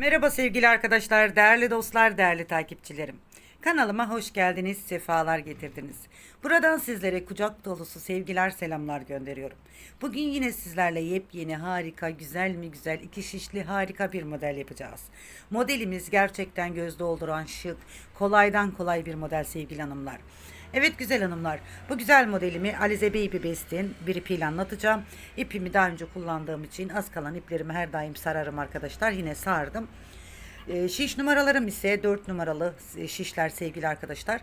Merhaba sevgili arkadaşlar, değerli dostlar, değerli takipçilerim. Kanalıma hoş geldiniz, sefalar getirdiniz. Buradan sizlere kucak dolusu sevgiler, selamlar gönderiyorum. Bugün yine sizlerle yepyeni, harika, güzel mi güzel, iki şişli harika bir model yapacağız. Modelimiz gerçekten göz dolduran, şık, kolaydan kolay bir model sevgili hanımlar. Evet güzel hanımlar, bu güzel modelimi Alize Baby Best'in bir ipiyle anlatacağım. İpimi daha önce kullandığım için az kalan iplerimi her daim sararım arkadaşlar. Yine sardım. Ee, şiş numaralarım ise 4 numaralı şişler sevgili arkadaşlar.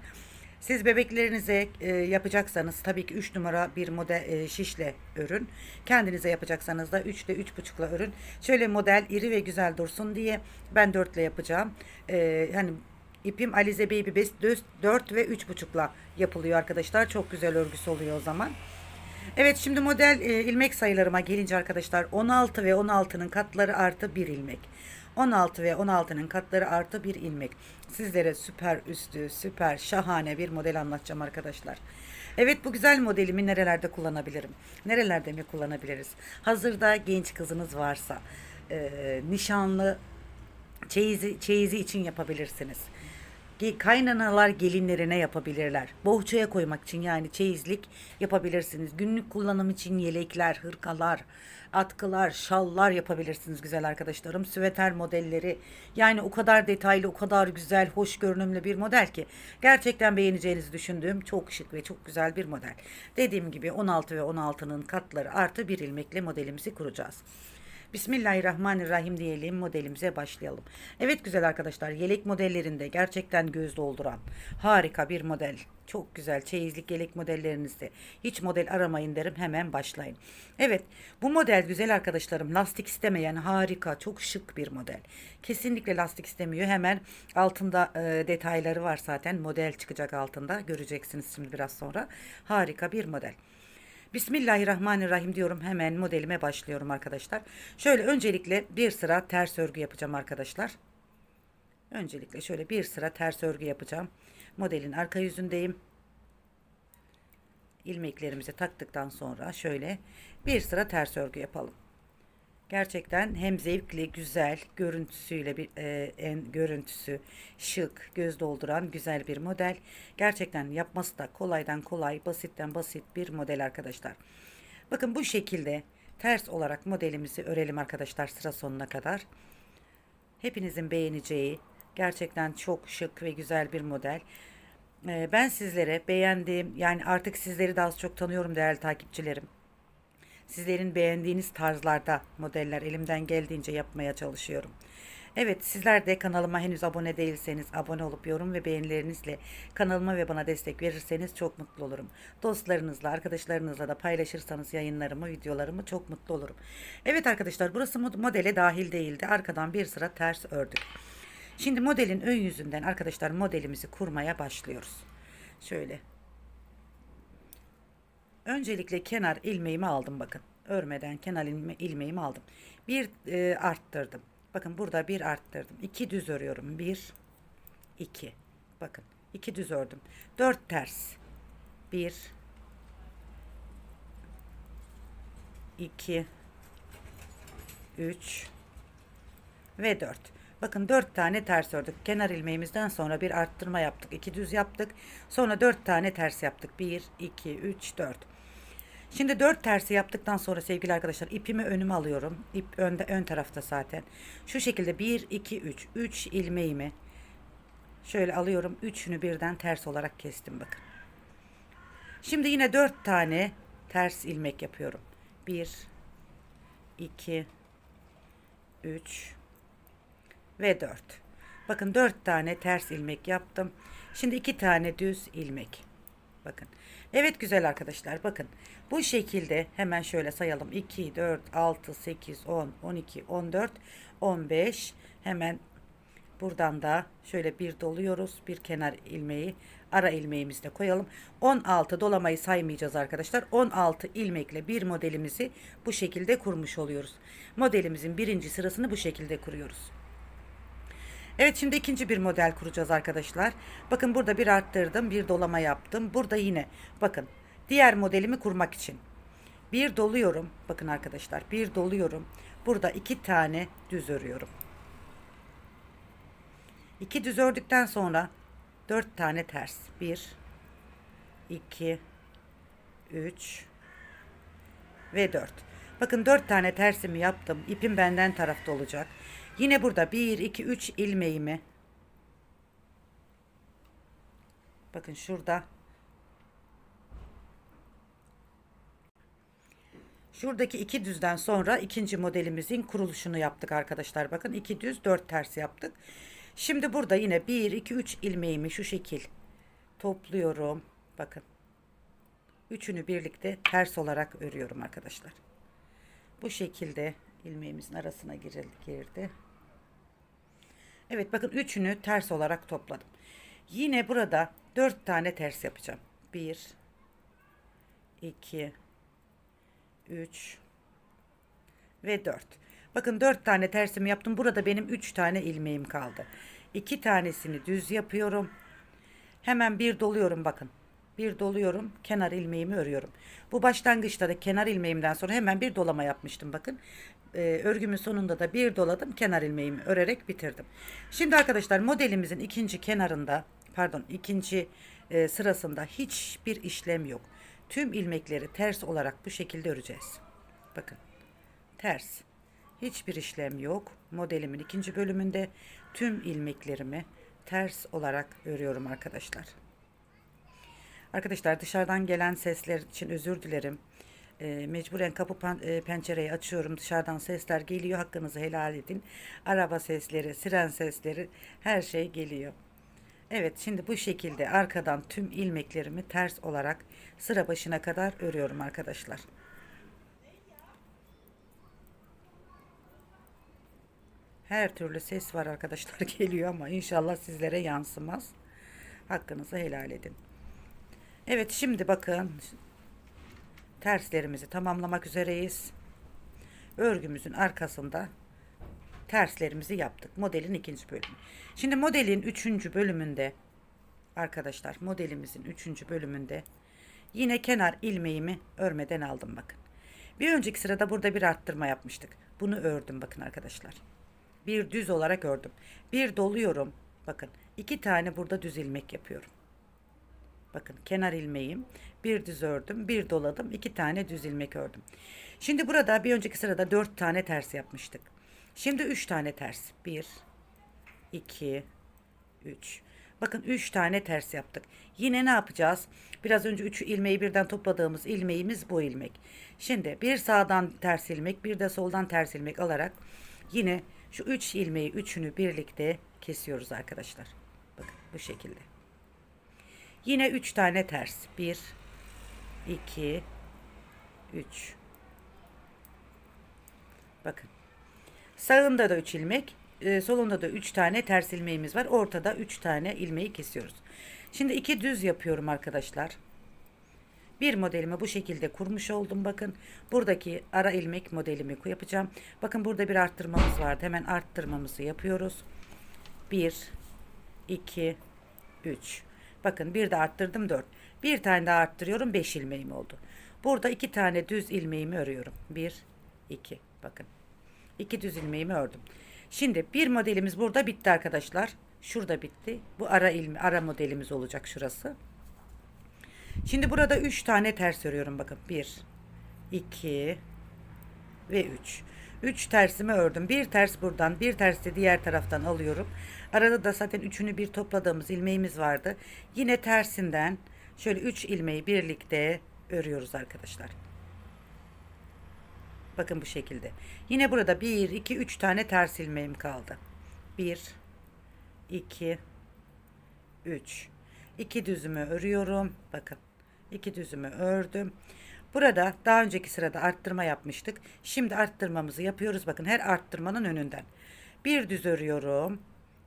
Siz bebeklerinize e, yapacaksanız tabii ki 3 numara bir model e, şişle örün. Kendinize yapacaksanız da 3 ile 3,5'la örün. Şöyle model iri ve güzel dursun diye ben 4 ile yapacağım. Ee, hani ipim Alize Baby Best 4 ve 3,5'la yapılıyor arkadaşlar. Çok güzel örgüsü oluyor o zaman. Evet şimdi model e, ilmek sayılarıma gelince arkadaşlar 16 ve 16'nın katları artı 1 ilmek. 16 ve 16'nın katları artı 1 ilmek. Sizlere süper üstü, süper şahane bir model anlatacağım arkadaşlar. Evet bu güzel modelimi nerelerde kullanabilirim? Nerelerde mi kullanabiliriz? Hazırda genç kızınız varsa, e, nişanlı çeyizi, çeyizi için yapabilirsiniz. Kaynanalar gelinlerine yapabilirler. Bohçaya koymak için yani çeyizlik yapabilirsiniz. Günlük kullanım için yelekler, hırkalar, atkılar, şallar yapabilirsiniz güzel arkadaşlarım. Süveter modelleri yani o kadar detaylı, o kadar güzel, hoş görünümlü bir model ki gerçekten beğeneceğinizi düşündüğüm çok şık ve çok güzel bir model. Dediğim gibi 16 ve 16'nın katları artı bir ilmekle modelimizi kuracağız. Bismillahirrahmanirrahim diyelim modelimize başlayalım. Evet güzel arkadaşlar yelek modellerinde gerçekten göz dolduran harika bir model. Çok güzel çeyizlik yelek modellerinizde hiç model aramayın derim hemen başlayın. Evet bu model güzel arkadaşlarım lastik istemeyen harika çok şık bir model. Kesinlikle lastik istemiyor hemen altında e, detayları var zaten model çıkacak altında göreceksiniz şimdi biraz sonra. Harika bir model. Bismillahirrahmanirrahim diyorum. Hemen modelime başlıyorum arkadaşlar. Şöyle öncelikle bir sıra ters örgü yapacağım arkadaşlar. Öncelikle şöyle bir sıra ters örgü yapacağım. Modelin arka yüzündeyim. İlmeklerimizi taktıktan sonra şöyle bir sıra ters örgü yapalım. Gerçekten hem zevkli, güzel, görüntüsüyle bir e, en görüntüsü şık, göz dolduran güzel bir model. Gerçekten yapması da kolaydan kolay, basitten basit bir model arkadaşlar. Bakın bu şekilde ters olarak modelimizi örelim arkadaşlar sıra sonuna kadar. Hepinizin beğeneceği gerçekten çok şık ve güzel bir model. E, ben sizlere beğendiğim yani artık sizleri daha çok tanıyorum değerli takipçilerim sizlerin beğendiğiniz tarzlarda modeller elimden geldiğince yapmaya çalışıyorum. Evet sizler de kanalıma henüz abone değilseniz abone olup yorum ve beğenilerinizle kanalıma ve bana destek verirseniz çok mutlu olurum. Dostlarınızla, arkadaşlarınızla da paylaşırsanız yayınlarımı, videolarımı çok mutlu olurum. Evet arkadaşlar burası modele dahil değildi. Arkadan bir sıra ters ördük. Şimdi modelin ön yüzünden arkadaşlar modelimizi kurmaya başlıyoruz. Şöyle Öncelikle kenar ilmeğimi aldım bakın. Örmeden kenar ilme, ilmeğimi aldım. Bir e, arttırdım. Bakın burada bir arttırdım. İki düz örüyorum. Bir, iki. Bakın iki düz ördüm. Dört ters. Bir, iki, üç ve dört. Bakın dört tane ters ördük. Kenar ilmeğimizden sonra bir arttırma yaptık. iki düz yaptık. Sonra dört tane ters yaptık. Bir, iki, üç, dört. Şimdi dört tersi yaptıktan sonra sevgili arkadaşlar ipimi önüme alıyorum. İp önde ön tarafta zaten. Şu şekilde 1 2 3 3 ilmeğimi şöyle alıyorum. Üçünü birden ters olarak kestim bakın. Şimdi yine dört tane ters ilmek yapıyorum. 1 2 3 ve 4. Bakın 4 tane ters ilmek yaptım. Şimdi 2 tane düz ilmek. Bakın. Evet güzel arkadaşlar bakın. Bu şekilde hemen şöyle sayalım. 2, 4, 6, 8, 10, 12, 14, 15. Hemen buradan da şöyle bir doluyoruz. Bir kenar ilmeği ara ilmeğimizi de koyalım. 16 dolamayı saymayacağız arkadaşlar. 16 ilmekle bir modelimizi bu şekilde kurmuş oluyoruz. Modelimizin birinci sırasını bu şekilde kuruyoruz. Evet şimdi ikinci bir model kuracağız arkadaşlar. Bakın burada bir arttırdım, bir dolama yaptım. Burada yine bakın diğer modelimi kurmak için bir doluyorum. Bakın arkadaşlar bir doluyorum. Burada iki tane düz örüyorum. İki düz ördükten sonra dört tane ters. Bir, iki, üç ve dört. Bakın dört tane tersimi yaptım. İpim benden tarafta olacak. Yine burada bir, iki, üç ilmeğimi bakın şurada Şuradaki iki düzden sonra ikinci modelimizin kuruluşunu yaptık arkadaşlar. Bakın iki düz dört ters yaptık. Şimdi burada yine 1, 2, 3 ilmeğimi şu şekil topluyorum. Bakın. Üçünü birlikte ters olarak örüyorum arkadaşlar. Bu şekilde ilmeğimizin arasına girildi, girdi. Evet bakın üçünü ters olarak topladım. Yine burada dört tane ters yapacağım. Bir, iki, üç ve dört. Bakın dört tane tersimi yaptım. Burada benim üç tane ilmeğim kaldı. İki tanesini düz yapıyorum. Hemen bir doluyorum bakın. Bir doluyorum. Kenar ilmeğimi örüyorum. Bu başlangıçta da kenar ilmeğimden sonra hemen bir dolama yapmıştım bakın. Ee, örgümün sonunda da bir doladım. Kenar ilmeğimi örerek bitirdim. Şimdi arkadaşlar modelimizin ikinci kenarında pardon ikinci e, sırasında hiçbir işlem yok. Tüm ilmekleri ters olarak bu şekilde öreceğiz. Bakın. Ters. Hiçbir işlem yok. Modelimin ikinci bölümünde tüm ilmeklerimi ters olarak örüyorum arkadaşlar. Arkadaşlar dışarıdan gelen sesler için özür dilerim. E, mecburen kapı pen- e, pencereyi açıyorum. Dışarıdan sesler geliyor. Hakkınızı helal edin. Araba sesleri, siren sesleri her şey geliyor. Evet şimdi bu şekilde arkadan tüm ilmeklerimi ters olarak sıra başına kadar örüyorum arkadaşlar. Her türlü ses var arkadaşlar geliyor ama inşallah sizlere yansımaz. Hakkınızı helal edin. Evet şimdi bakın terslerimizi tamamlamak üzereyiz. Örgümüzün arkasında terslerimizi yaptık. Modelin ikinci bölümü. Şimdi modelin üçüncü bölümünde arkadaşlar modelimizin üçüncü bölümünde yine kenar ilmeğimi örmeden aldım bakın. Bir önceki sırada burada bir arttırma yapmıştık. Bunu ördüm bakın arkadaşlar. Bir düz olarak ördüm. Bir doluyorum. Bakın iki tane burada düz ilmek yapıyorum. Bakın kenar ilmeğim. Bir düz ördüm. Bir doladım. iki tane düz ilmek ördüm. Şimdi burada bir önceki sırada dört tane ters yapmıştık. Şimdi üç tane ters. Bir, iki, üç. Bakın üç tane ters yaptık. Yine ne yapacağız? Biraz önce üç ilmeği birden topladığımız ilmeğimiz bu ilmek. Şimdi bir sağdan ters ilmek, bir de soldan ters ilmek alarak yine şu üç ilmeği üçünü birlikte kesiyoruz arkadaşlar. Bakın bu şekilde. Yine üç tane ters. Bir, iki, üç. Bakın. Sağında da üç ilmek, e, solunda da üç tane ters ilmeğimiz var. Ortada üç tane ilmeği kesiyoruz. Şimdi iki düz yapıyorum arkadaşlar. Bir modelimi bu şekilde kurmuş oldum. Bakın buradaki ara ilmek modelimi yapacağım. Bakın burada bir arttırmamız vardı. Hemen arttırmamızı yapıyoruz. 1 2 3 Bakın bir de arttırdım 4. Bir tane daha arttırıyorum 5 ilmeğim oldu. Burada iki tane düz ilmeğimi örüyorum. 1 2 bakın. İki düz ilmeğimi ördüm. Şimdi bir modelimiz burada bitti arkadaşlar. Şurada bitti. Bu ara ilmi, ara modelimiz olacak şurası. Şimdi burada 3 tane ters örüyorum bakın. 1 2 ve 3. 3 tersimi ördüm. Bir ters buradan, bir ters de diğer taraftan alıyorum. Arada da zaten üçünü bir topladığımız ilmeğimiz vardı. Yine tersinden şöyle 3 ilmeği birlikte örüyoruz arkadaşlar. Bakın bu şekilde. Yine burada 1 2 3 tane ters ilmeğim kaldı. 1 2 3 2 düzümü örüyorum. Bakın. 2 düzümü ördüm. Burada daha önceki sırada arttırma yapmıştık. Şimdi arttırmamızı yapıyoruz. Bakın her arttırmanın önünden. Bir düz örüyorum.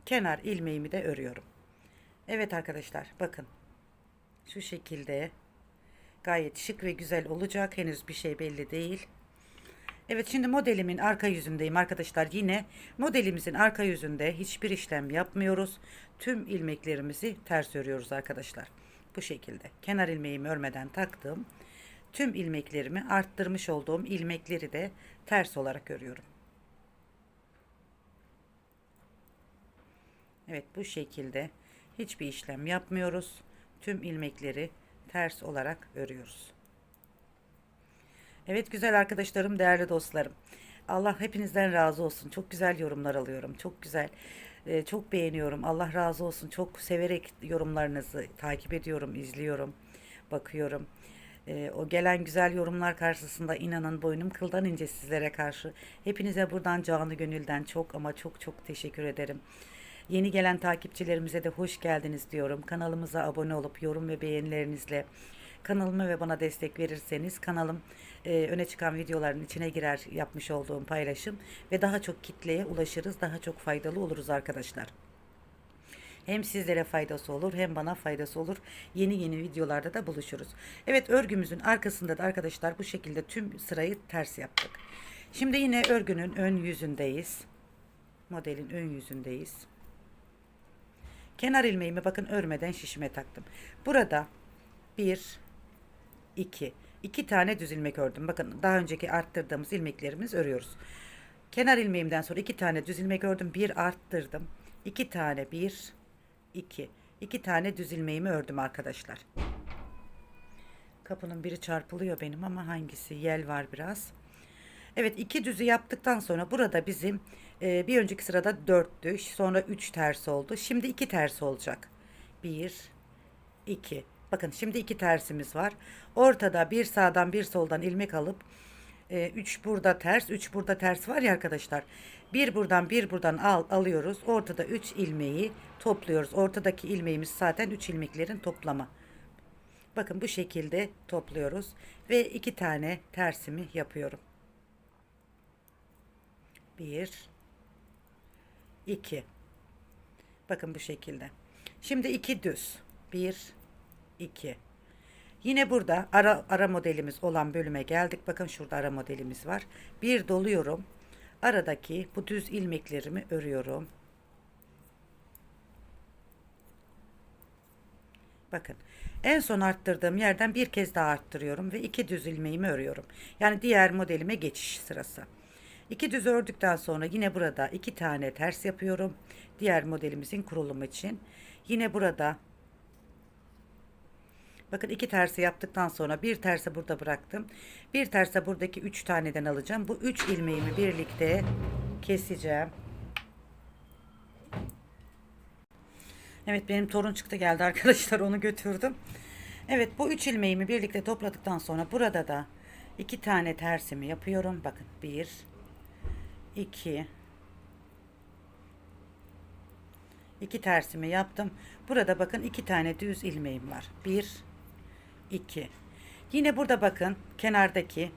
Kenar ilmeğimi de örüyorum. Evet arkadaşlar bakın. Şu şekilde gayet şık ve güzel olacak. Henüz bir şey belli değil. Evet şimdi modelimin arka yüzündeyim arkadaşlar. Yine modelimizin arka yüzünde hiçbir işlem yapmıyoruz. Tüm ilmeklerimizi ters örüyoruz arkadaşlar. Bu şekilde. Kenar ilmeğimi örmeden taktım. Tüm ilmeklerimi arttırmış olduğum ilmekleri de ters olarak örüyorum. Evet bu şekilde hiçbir işlem yapmıyoruz. Tüm ilmekleri ters olarak örüyoruz. Evet güzel arkadaşlarım, değerli dostlarım. Allah hepinizden razı olsun. Çok güzel yorumlar alıyorum. Çok güzel. Ee, çok beğeniyorum. Allah razı olsun. Çok severek yorumlarınızı takip ediyorum, izliyorum, bakıyorum. Ee, o gelen güzel yorumlar karşısında inanın boynum kıldan ince sizlere karşı. Hepinize buradan canı gönülden çok ama çok çok teşekkür ederim. Yeni gelen takipçilerimize de hoş geldiniz diyorum. Kanalımıza abone olup yorum ve beğenilerinizle kanalıma ve bana destek verirseniz kanalım e, öne çıkan videoların içine girer yapmış olduğum paylaşım ve daha çok kitleye ulaşırız, daha çok faydalı oluruz arkadaşlar. Hem sizlere faydası olur hem bana faydası olur. Yeni yeni videolarda da buluşuruz. Evet örgümüzün arkasında da arkadaşlar bu şekilde tüm sırayı ters yaptık. Şimdi yine örgünün ön yüzündeyiz. Modelin ön yüzündeyiz. Kenar ilmeğimi bakın örmeden şişime taktım. Burada bir, iki, iki tane düz ilmek ördüm. Bakın daha önceki arttırdığımız ilmeklerimiz örüyoruz. Kenar ilmeğimden sonra iki tane düz ilmek ördüm. Bir arttırdım. iki tane bir, iki. iki tane düz ilmeğimi ördüm arkadaşlar. Kapının biri çarpılıyor benim ama hangisi? Yel var biraz. Evet iki düzü yaptıktan sonra burada bizim e, bir önceki sırada dörttü. Sonra üç ters oldu. Şimdi iki ters olacak. Bir, iki. Bakın şimdi iki tersimiz var. Ortada bir sağdan bir soldan ilmek alıp 3 e, burada ters, 3 burada ters var ya arkadaşlar. Bir buradan bir buradan al alıyoruz. Ortada 3 ilmeği topluyoruz. Ortadaki ilmeğimiz zaten 3 ilmeklerin toplamı. Bakın bu şekilde topluyoruz ve iki tane tersimi yapıyorum. 1 2 Bakın bu şekilde. Şimdi iki düz. 1 2 Yine burada ara, ara modelimiz olan bölüme geldik. Bakın şurada ara modelimiz var. Bir doluyorum. Aradaki bu düz ilmeklerimi örüyorum. Bakın en son arttırdığım yerden bir kez daha arttırıyorum ve iki düz ilmeğimi örüyorum. Yani diğer modelime geçiş sırası. İki düz ördükten sonra yine burada iki tane ters yapıyorum. Diğer modelimizin kurulumu için. Yine burada Bakın iki tersi yaptıktan sonra bir tersi burada bıraktım. Bir tersi buradaki üç taneden alacağım. Bu üç ilmeğimi birlikte keseceğim. Evet benim torun çıktı geldi arkadaşlar onu götürdüm. Evet bu üç ilmeğimi birlikte topladıktan sonra burada da iki tane tersimi yapıyorum. Bakın bir, iki, iki tersimi yaptım. Burada bakın iki tane düz ilmeğim var. Bir, 2. Yine burada bakın kenardaki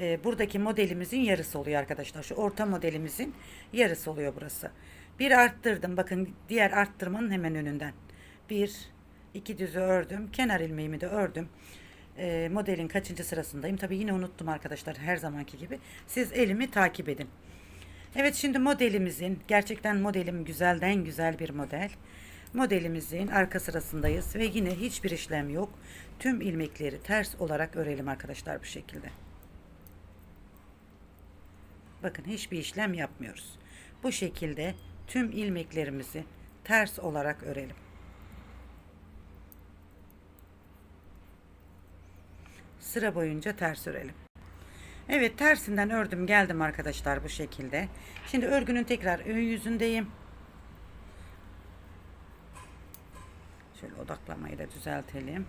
e, buradaki modelimizin yarısı oluyor arkadaşlar. Şu orta modelimizin yarısı oluyor burası. Bir arttırdım. Bakın diğer arttırmanın hemen önünden. Bir, iki düzü ördüm. Kenar ilmeğimi de ördüm. E, modelin kaçıncı sırasındayım? Tabi yine unuttum arkadaşlar her zamanki gibi. Siz elimi takip edin. Evet şimdi modelimizin gerçekten modelim güzelden güzel bir model. Modelimizin arka sırasındayız ve yine hiçbir işlem yok. Tüm ilmekleri ters olarak örelim arkadaşlar bu şekilde. Bakın hiçbir işlem yapmıyoruz. Bu şekilde tüm ilmeklerimizi ters olarak örelim. Sıra boyunca ters örelim. Evet tersinden ördüm geldim arkadaşlar bu şekilde. Şimdi örgünün tekrar ön yüzündeyim. Şöyle odaklamayı da düzeltelim.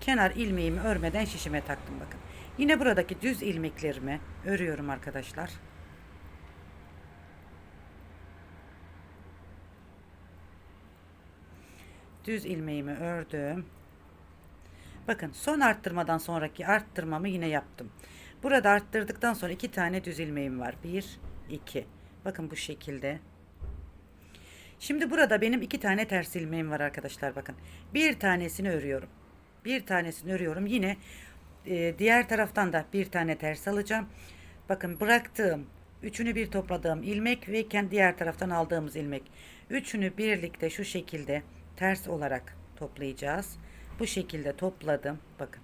Kenar ilmeğimi örmeden şişime taktım bakın. Yine buradaki düz ilmeklerimi örüyorum arkadaşlar. Düz ilmeğimi ördüm. Bakın son arttırmadan sonraki arttırmamı yine yaptım. Burada arttırdıktan sonra iki tane düz ilmeğim var. Bir, iki. Bakın bu şekilde. Şimdi burada benim iki tane ters ilmeğim var arkadaşlar bakın. Bir tanesini örüyorum. Bir tanesini örüyorum. Yine e, diğer taraftan da bir tane ters alacağım. Bakın bıraktığım üçünü bir topladığım ilmek ve kendi diğer taraftan aldığımız ilmek. Üçünü birlikte şu şekilde ters olarak toplayacağız. Bu şekilde topladım. Bakın.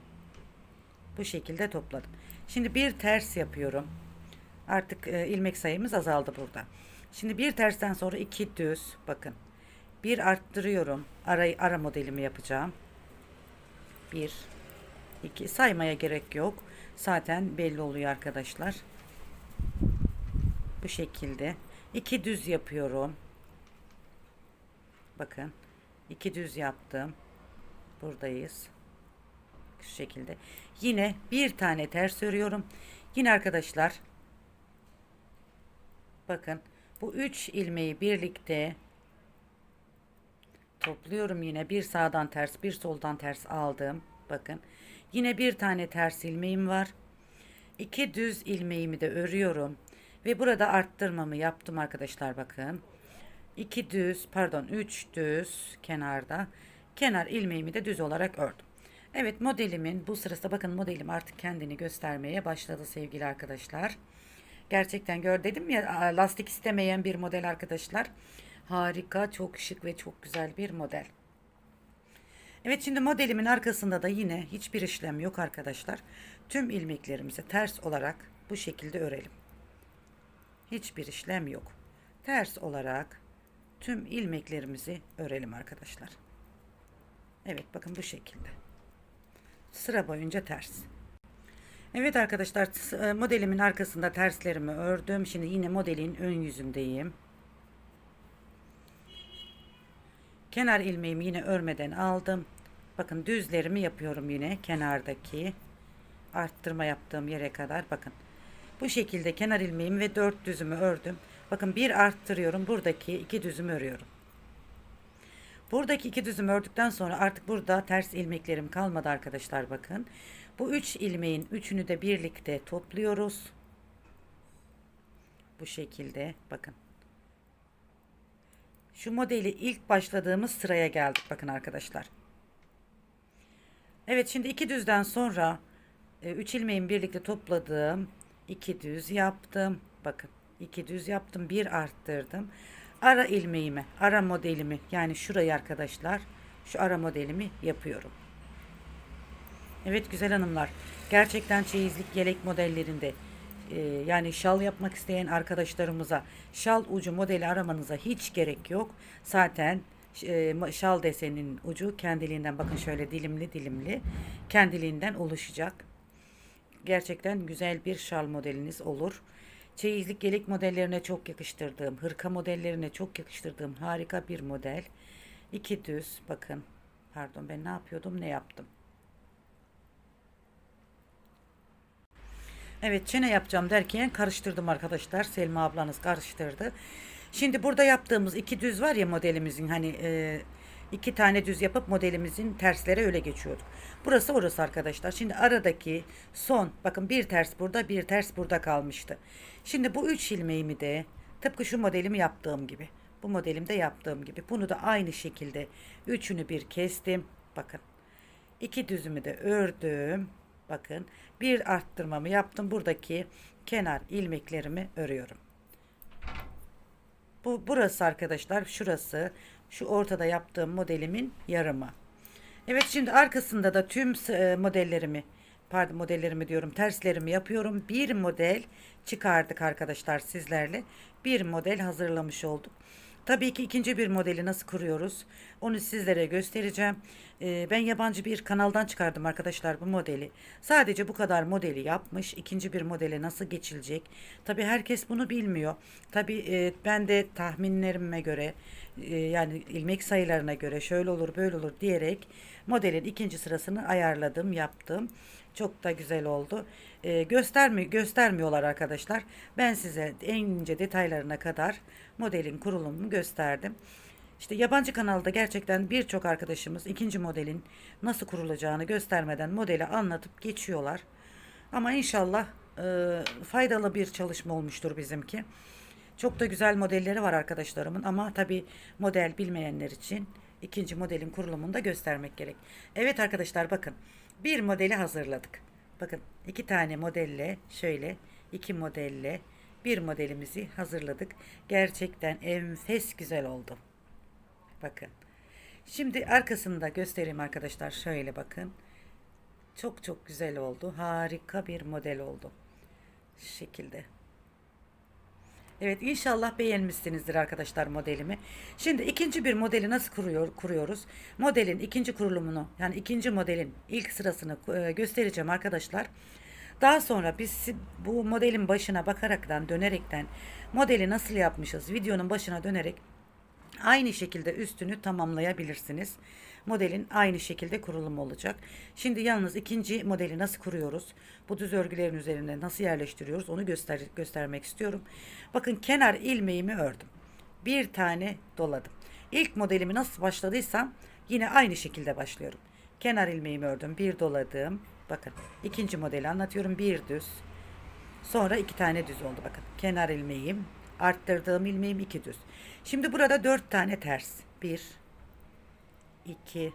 Bu şekilde topladım. Şimdi bir ters yapıyorum. Artık e, ilmek sayımız azaldı burada. Şimdi bir tersten sonra iki düz bakın. Bir arttırıyorum. Ara, ara modelimi yapacağım. Bir, iki. Saymaya gerek yok. Zaten belli oluyor arkadaşlar. Bu şekilde. iki düz yapıyorum. Bakın. iki düz yaptım. Buradayız. Şu şekilde. Yine bir tane ters örüyorum. Yine arkadaşlar bakın bu üç ilmeği birlikte topluyorum yine bir sağdan ters bir soldan ters aldım. Bakın yine bir tane ters ilmeğim var. İki düz ilmeğimi de örüyorum ve burada arttırmamı yaptım arkadaşlar bakın. İki düz pardon üç düz kenarda kenar ilmeğimi de düz olarak ördüm. Evet modelimin bu sırasında bakın modelim artık kendini göstermeye başladı sevgili arkadaşlar. Gerçekten gör dedim ya lastik istemeyen bir model arkadaşlar. Harika, çok şık ve çok güzel bir model. Evet şimdi modelimin arkasında da yine hiçbir işlem yok arkadaşlar. Tüm ilmeklerimizi ters olarak bu şekilde örelim. Hiçbir işlem yok. Ters olarak tüm ilmeklerimizi örelim arkadaşlar. Evet bakın bu şekilde. Sıra boyunca ters. Evet arkadaşlar e, modelimin arkasında terslerimi ördüm. Şimdi yine modelin ön yüzündeyim. Kenar ilmeğimi yine örmeden aldım. Bakın düzlerimi yapıyorum yine kenardaki arttırma yaptığım yere kadar bakın. Bu şekilde kenar ilmeğimi ve dört düzümü ördüm. Bakın bir arttırıyorum. Buradaki iki düzümü örüyorum. Buradaki iki düzüm ördükten sonra artık burada ters ilmeklerim kalmadı arkadaşlar bakın. Bu üç ilmeğin üçünü de birlikte topluyoruz. Bu şekilde bakın. Şu modeli ilk başladığımız sıraya geldik bakın arkadaşlar. Evet şimdi iki düzden sonra e, üç ilmeğin birlikte topladığım iki düz yaptım. Bakın iki düz yaptım bir arttırdım ara ilmeğimi, ara modelimi yani şurayı arkadaşlar şu ara modelimi yapıyorum. Evet güzel hanımlar gerçekten çeyizlik yelek modellerinde e, yani şal yapmak isteyen arkadaşlarımıza şal ucu modeli aramanıza hiç gerek yok. Zaten e, şal desenin ucu kendiliğinden bakın şöyle dilimli dilimli kendiliğinden oluşacak. Gerçekten güzel bir şal modeliniz olur. Çeyizlik yelek modellerine çok yakıştırdığım, hırka modellerine çok yakıştırdığım harika bir model. İki düz bakın. Pardon ben ne yapıyordum ne yaptım. Evet çene yapacağım derken karıştırdım arkadaşlar. Selma ablanız karıştırdı. Şimdi burada yaptığımız iki düz var ya modelimizin hani e, iki tane düz yapıp modelimizin terslere öyle geçiyorduk. Burası orası arkadaşlar. Şimdi aradaki son bakın bir ters burada bir ters burada kalmıştı. Şimdi bu üç ilmeğimi de tıpkı şu modelimi yaptığım gibi bu modelimde yaptığım gibi bunu da aynı şekilde üçünü bir kestim. Bakın iki düzümü de ördüm. Bakın bir arttırmamı yaptım. Buradaki kenar ilmeklerimi örüyorum. Bu burası arkadaşlar şurası şu ortada yaptığım modelimin yarımı. Evet şimdi arkasında da tüm e, modellerimi pardon modellerimi diyorum terslerimi yapıyorum. Bir model çıkardık arkadaşlar sizlerle. Bir model hazırlamış olduk. Tabii ki ikinci bir modeli nasıl kuruyoruz onu sizlere göstereceğim. Ee, ben yabancı bir kanaldan çıkardım arkadaşlar bu modeli. Sadece bu kadar modeli yapmış. İkinci bir modele nasıl geçilecek? Tabii herkes bunu bilmiyor. Tabii e, ben de tahminlerime göre e, yani ilmek sayılarına göre şöyle olur böyle olur diyerek modelin ikinci sırasını ayarladım yaptım. Çok da güzel oldu. E, göstermi göstermiyorlar arkadaşlar. Ben size en ince detaylarına kadar modelin kurulumunu gösterdim. İşte yabancı kanalda gerçekten birçok arkadaşımız ikinci modelin nasıl kurulacağını göstermeden modeli anlatıp geçiyorlar. Ama inşallah e, faydalı bir çalışma olmuştur bizimki. Çok da güzel modelleri var arkadaşlarımın ama tabi model bilmeyenler için ikinci modelin kurulumunu da göstermek gerek. Evet arkadaşlar bakın bir modeli hazırladık. Bakın iki tane modelle şöyle iki modelle bir modelimizi hazırladık. Gerçekten enfes güzel oldu. Bakın. Şimdi arkasında göstereyim arkadaşlar. Şöyle bakın. Çok çok güzel oldu. Harika bir model oldu. Şu şekilde. Evet inşallah beğenmişsinizdir arkadaşlar modelimi. Şimdi ikinci bir modeli nasıl kuruyor, kuruyoruz? Modelin ikinci kurulumunu yani ikinci modelin ilk sırasını e, göstereceğim arkadaşlar. Daha sonra biz bu modelin başına bakaraktan dönerekten modeli nasıl yapmışız videonun başına dönerek aynı şekilde üstünü tamamlayabilirsiniz. Modelin aynı şekilde kurulumu olacak. Şimdi yalnız ikinci modeli nasıl kuruyoruz? Bu düz örgülerin üzerine nasıl yerleştiriyoruz? Onu göster göstermek istiyorum. Bakın kenar ilmeğimi ördüm. Bir tane doladım. İlk modelimi nasıl başladıysam yine aynı şekilde başlıyorum. Kenar ilmeğimi ördüm. Bir doladım. Bakın ikinci modeli anlatıyorum. Bir düz. Sonra iki tane düz oldu bakın. Kenar ilmeğim, arttırdığım ilmeğim iki düz. Şimdi burada dört tane ters. Bir, iki,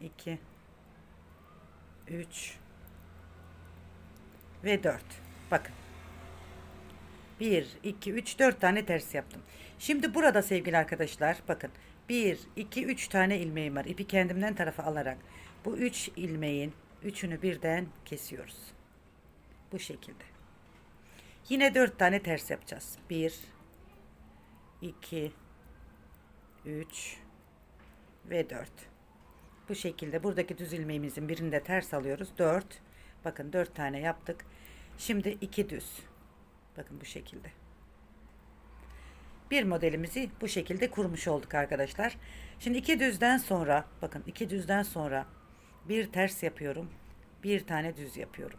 iki, üç ve dört. Bakın. Bir, iki, üç, dört tane ters yaptım. Şimdi burada sevgili arkadaşlar bakın. Bir, iki, üç tane ilmeğim var. İpi kendimden tarafa alarak bu üç ilmeğin üçünü birden kesiyoruz. Bu şekilde. Yine dört tane ters yapacağız. Bir, iki, üç ve dört. Bu şekilde buradaki düz ilmeğimizin birinde ters alıyoruz. Dört. Bakın dört tane yaptık. Şimdi iki düz. Bakın bu şekilde. Bir modelimizi bu şekilde kurmuş olduk arkadaşlar. Şimdi iki düzden sonra bakın iki düzden sonra bir ters yapıyorum. Bir tane düz yapıyorum.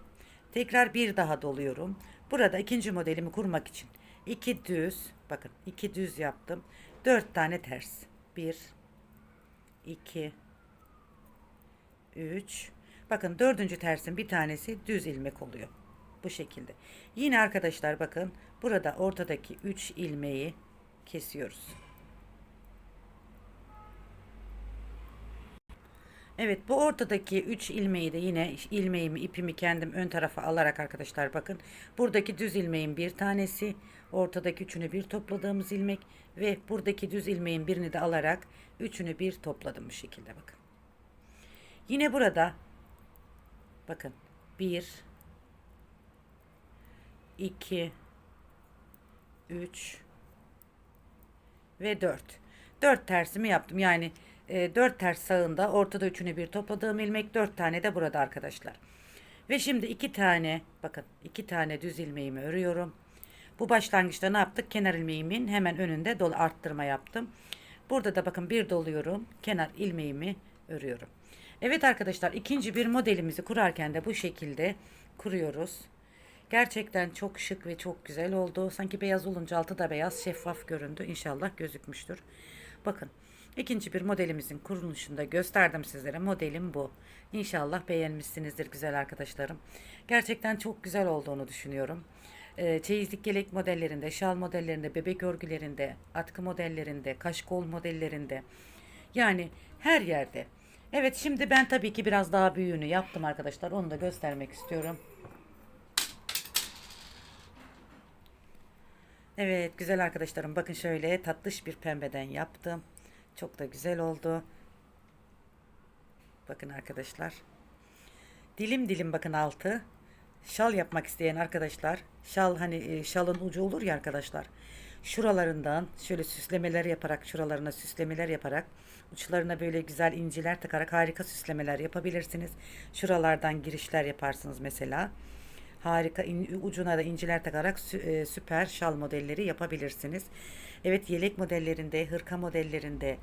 Tekrar bir daha doluyorum. Burada ikinci modelimi kurmak için iki düz bakın iki düz yaptım. Dört tane ters. Bir, iki, üç. Bakın dördüncü tersin bir tanesi düz ilmek oluyor. Bu şekilde. Yine arkadaşlar bakın burada ortadaki 3 ilmeği kesiyoruz. Evet bu ortadaki 3 ilmeği de yine ilmeğimi ipimi kendim ön tarafa alarak arkadaşlar bakın. Buradaki düz ilmeğin bir tanesi ortadaki üçünü bir topladığımız ilmek ve buradaki düz ilmeğin birini de alarak üçünü bir topladım bu şekilde bakın. Yine burada bakın 1 2 3 ve 4. 4 tersimi yaptım. Yani e, 4 ters sağında ortada üçünü bir topladığım ilmek 4 tane de burada arkadaşlar. Ve şimdi 2 tane bakın 2 tane düz ilmeğimi örüyorum. Bu başlangıçta ne yaptık? Kenar ilmeğimin hemen önünde dolu arttırma yaptım. Burada da bakın bir doluyorum. Kenar ilmeğimi örüyorum. Evet arkadaşlar ikinci bir modelimizi kurarken de bu şekilde kuruyoruz. Gerçekten çok şık ve çok güzel oldu. Sanki beyaz olunca altı da beyaz şeffaf göründü. İnşallah gözükmüştür. Bakın ikinci bir modelimizin kuruluşunda gösterdim sizlere. Modelim bu. İnşallah beğenmişsinizdir güzel arkadaşlarım. Gerçekten çok güzel olduğunu düşünüyorum. Ee, çeyizlik yelek modellerinde, şal modellerinde, bebek örgülerinde, atkı modellerinde, kaşkol modellerinde yani her yerde. Evet şimdi ben tabii ki biraz daha büyüğünü yaptım arkadaşlar. Onu da göstermek istiyorum. Evet güzel arkadaşlarım bakın şöyle tatlış bir pembeden yaptım. Çok da güzel oldu. Bakın arkadaşlar. Dilim dilim bakın altı. Şal yapmak isteyen arkadaşlar. Şal hani e, şalın ucu olur ya arkadaşlar. Şuralarından şöyle süslemeler yaparak şuralarına süslemeler yaparak uçlarına böyle güzel inciler takarak harika süslemeler yapabilirsiniz. Şuralardan girişler yaparsınız mesela. Harika ucuna da inciler takarak e, süper şal modelleri yapabilirsiniz. Evet yelek modellerinde, hırka modellerinde,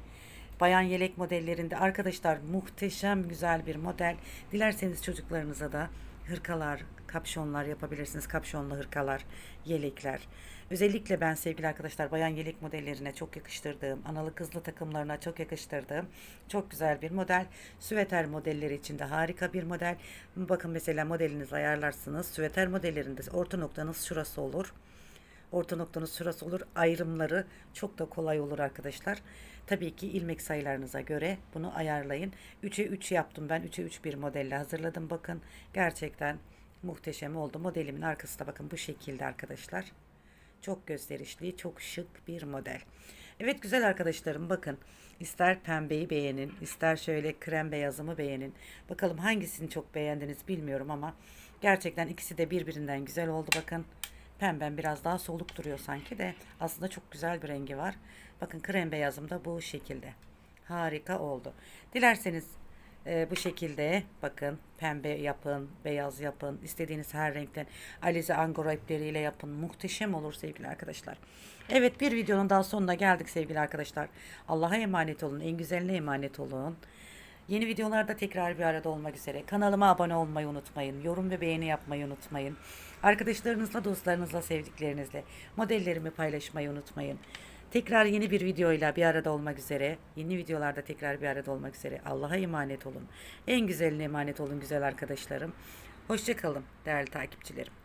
bayan yelek modellerinde arkadaşlar muhteşem güzel bir model. Dilerseniz çocuklarınıza da hırkalar, kapşonlar yapabilirsiniz. Kapşonlu hırkalar, yelekler. Özellikle ben sevgili arkadaşlar bayan yelek modellerine çok yakıştırdığım, analı kızlı takımlarına çok yakıştırdığım çok güzel bir model. Süveter modelleri için de harika bir model. Bakın mesela modelinizi ayarlarsınız. Süveter modellerinde orta noktanız şurası olur. Orta noktanız şurası olur. Ayrımları çok da kolay olur arkadaşlar. Tabii ki ilmek sayılarınıza göre bunu ayarlayın. 3'e 3 yaptım ben. 3'e 3 bir modelle hazırladım. Bakın gerçekten muhteşem oldu. Modelimin arkası da bakın bu şekilde arkadaşlar. Çok gösterişli, çok şık bir model. Evet güzel arkadaşlarım bakın. İster pembeyi beğenin, ister şöyle krem beyazımı beğenin. Bakalım hangisini çok beğendiniz bilmiyorum ama Gerçekten ikisi de birbirinden güzel oldu bakın. Pembem biraz daha soluk duruyor sanki de aslında çok güzel bir rengi var. Bakın krem beyazım da bu şekilde. Harika oldu. Dilerseniz e, bu şekilde bakın pembe yapın, beyaz yapın, istediğiniz her renkten alize angora ipleriyle yapın. Muhteşem olur sevgili arkadaşlar. Evet bir videonun daha sonuna geldik sevgili arkadaşlar. Allah'a emanet olun, en güzeline emanet olun. Yeni videolarda tekrar bir arada olmak üzere. Kanalıma abone olmayı unutmayın. Yorum ve beğeni yapmayı unutmayın. Arkadaşlarınızla, dostlarınızla, sevdiklerinizle modellerimi paylaşmayı unutmayın. Tekrar yeni bir videoyla bir arada olmak üzere. Yeni videolarda tekrar bir arada olmak üzere. Allah'a emanet olun. En güzeline emanet olun güzel arkadaşlarım. Hoşçakalın değerli takipçilerim.